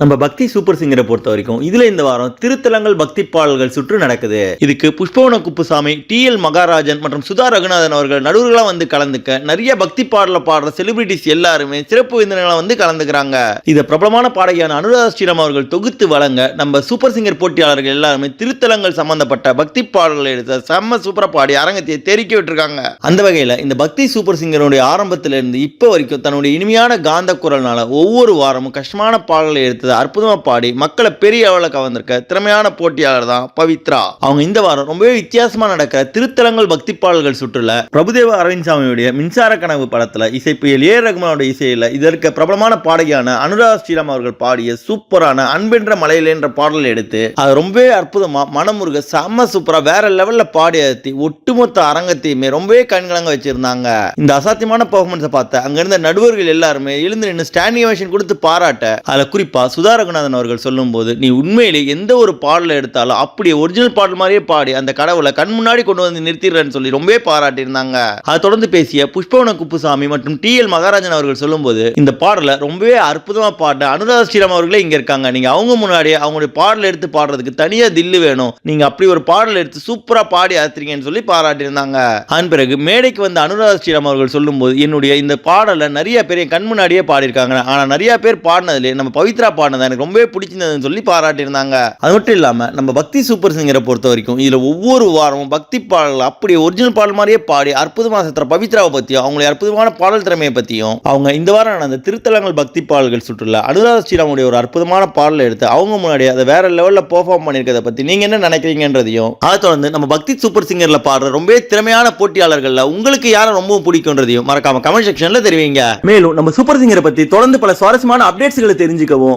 நம்ம பக்தி சூப்பர் சிங்கரை பொறுத்த வரைக்கும் இதுல இந்த வாரம் திருத்தலங்கள் பக்தி பாடல்கள் சுற்று நடக்குது. இதுக்கு புஷ்பவன குப்புசாமி டி எல் மகாராஜன் மற்றும் சுதா ரகுநாதன் அவர்கள் நடுவர்களா வந்து கலந்துக்க நிறைய பக்தி பாடல பாடுற செலிபிரிட்டிஸ் எல்லாருமே சிறப்பு விருந்தினர்களா வந்து கலந்துக்கிறாங்க. இதை பிரபலமான பாடகியான அனுராதா ஸ்ரீராம் அவர்கள் தொகுத்து வழங்க நம்ம சூப்பர் சிங்கர் போட்டியாளர்கள் எல்லாருமே திருத்தலங்கள் சம்பந்தப்பட்ட பக்தி பாடல்களை எடுத்த செம்ம சூப்பரா பாடி அரங்கத்தை தெரிக்க விட்டுருக்காங்க. அந்த வகையில இந்த பக்தி சூப்பர் சிங்கருடைய ஆரம்பத்திலிருந்து இப்போ வரைக்கும் தன்னுடைய இனிமையான காந்த குரல்னால ஒவ்வொரு வாரமும் கஷ்டமான பாடல்களை எடுத்தது அற்புதமா பாடி மக்களை பெரிய அளவில் கவர்ந்திருக்க திறமையான போட்டியாளர் தான் பவித்ரா. அவங்க இந்த வாரம் ரொம்பவே வித்தியாசமா நடக்கிற திருத்தலங்கள் பக்தி பாடல்கள் சுற்றுல பிரபுதேவ அரவிந்த் சாமியுடைய மின்சார கனவு படத்துல இசைப்புயல் ஏ. ரகுமானோட இசையில இதற்கு பிரபலமான பாடகியான அனுராதா ஸ்ரீராம் அவர்கள் பாடிய சூப்பரான அன்பென்ற மலையில என்ற பாடலை எடுத்து அது ரொம்பவே அற்புதமா மனமுருக செம்ம சூப்பரா வேற லெவல்ல பாடி அழுத்தி ஒட்டுமொத்த அரங்கத்தையுமே ரொம்பவே கண்கலங்க வச்சிருந்தாங்க. இந்த அசாத்தியமான பெர்ஃபார்மன்ஸை பார்த்த அங்க இருந்த நடுவர்கள் எல்லாருமே எழுந்து நின்று ஸ்டாண்டிங் ஓவேஷன் கொடுத்து பாராட்ட அதுல குறிப்பா சுதா ரகுநாதன் அவர்கள் சொல்லும்போது நீ உண்மையிலே எந்த ஒரு பாடலை எடுத்தாலும் அப்படி ஒரிஜினல் பாடல் மாதிரியே பாடி. அந்த கடவுளை கண் முன்னாடி கொண்டு வந்து நிறுத்திடுறேன்னு சொல்லி ரொம்பவே பாராட்டியிருந்தாங்க. அதை தொடர்ந்து பேசிய புஷ்பவன குப்புசாமி மற்றும் டி எல் மகாராஜன் அவர்கள் சொல்லும்போது இந்த பாடலை ரொம்பவே அற்புதமாக பாடின அனுராத ஸ்ரீராம் அவர்களே இங்கே இருக்காங்க. நீங்கள் அவங்க முன்னாடியே அவங்களுடைய பாடல் எடுத்து பாடுறதுக்கு தனியாக தில்லு வேணும். நீங்கள் அப்படி ஒரு பாடல் எடுத்து சூப்பராக பாடி அறுத்துறீங்கன்னு சொல்லி பாராட்டியிருந்தாங்க. அதன் பிறகு மேடைக்கு வந்த அனுராத ஸ்ரீராம் அவர்கள் சொல்லும்போது என்னுடைய இந்த பாடலை நிறைய பேர் என் கண் முன்னாடியே பாடியிருக்காங்க. ஆனால் நிறைய பேர் பாடினதுலேயே நம்ம பவித்ரா பாடினது. எனக்கு ரொம்பவே பிடிச்சிருந்ததுன்னு சொல்லி பாராட்டியிருந்தாங்க. அது மட்டும் இல்லாம நம்ம பக்தி சூப்பர் சிங்கரை பொறுத்த வரைக்கும் இதில் ஒவ்வொரு வாரமும் பக்தி பாடல் அப்படியே ஒரிஜினல் பாடல் மாதிரியே பாடி அற்புதமாக சத்திர பவித்ராவை பற்றியும் அவங்களுடைய அற்புதமான பாடல் திறமையை பற்றியும் அவங்க இந்த வாரம் நடந்த திருத்தலங்கள் பக்தி பாடல்கள் சுற்றுலா அனுராத ஸ்ரீராமுடைய ஒரு அற்புதமான பாடலை எடுத்து அவங்க முன்னாடி அதை வேற லெவலில் பெர்ஃபார்ம் பண்ணியிருக்கதை பற்றி நீங்க என்ன நினைக்கிறீங்கன்றதையும் அதை தொடர்ந்து நம்ம பக்தி சூப்பர் சிங்கரில் பாடுற ரொம்பவே திறமையான போட்டியாளர்களில் உங்களுக்கு யாரை ரொம்ப பிடிக்கும்ன்றதையும் மறக்காம கமெண்ட் செக்ஷன்ல தெரிவிங்க. மேலும் நம்ம சூப்பர் சிங்கரை பற்றி தொடர்ந்து பல சுவாரஸ்யமான அப்டேட்ஸ்களை தெரிஞ்சுக்கவும்